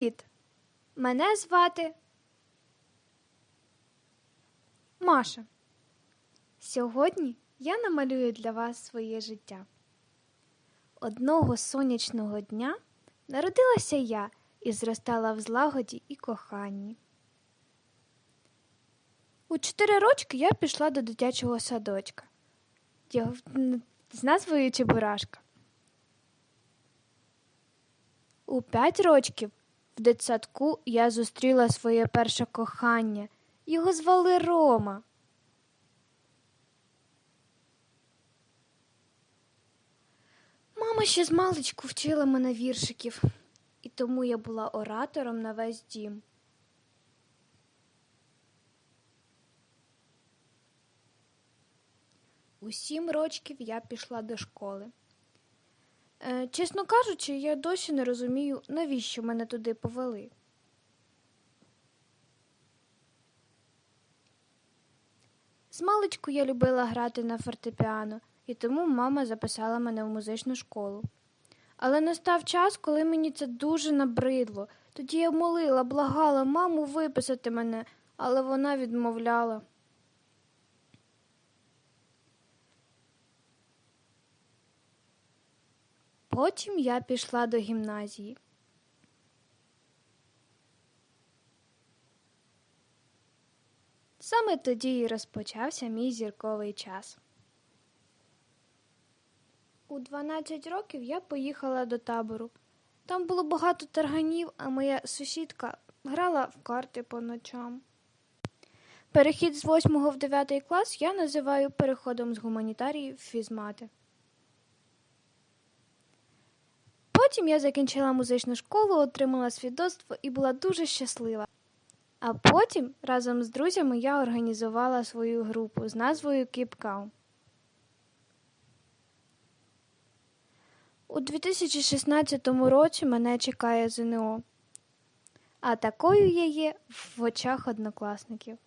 Привіт! Мене звати Маша. Сьогодні я намалюю для вас своє життя. Одного сонячного дня народилася я і зростала в злагоді і коханні. У чотири рочки я пішла до дитячого садочка з назвою Чебурашка. У п'ять рочків в дитсадку я зустріла своє перше кохання. Його звали Рома. Мама ще з маличку вчила мене віршиків, і тому я була оратором на весь дім. У сім рочків я пішла до школи. Е, чесно кажучи, я досі не розумію, навіщо мене туди повели. Змалечку я любила грати на фортепіано, і тому мама записала мене в музичну школу. Але настав час, коли мені це дуже набридло. Тоді я молила, благала маму виписати мене, але вона відмовляла. Потім я пішла до гімназії. Саме тоді і розпочався мій зірковий час. У 12 років я поїхала до табору. Там було багато тарганів, а моя сусідка грала в карти по ночам. Перехід з 8 в 9 клас я називаю переходом з гуманітарії в фізмати. Потім я закінчила музичну школу, отримала свідоцтво і була дуже щаслива. А потім разом з друзями я організувала свою групу з назвою Calm. У 2016 році мене чекає ЗНО, а такою я є в очах однокласників.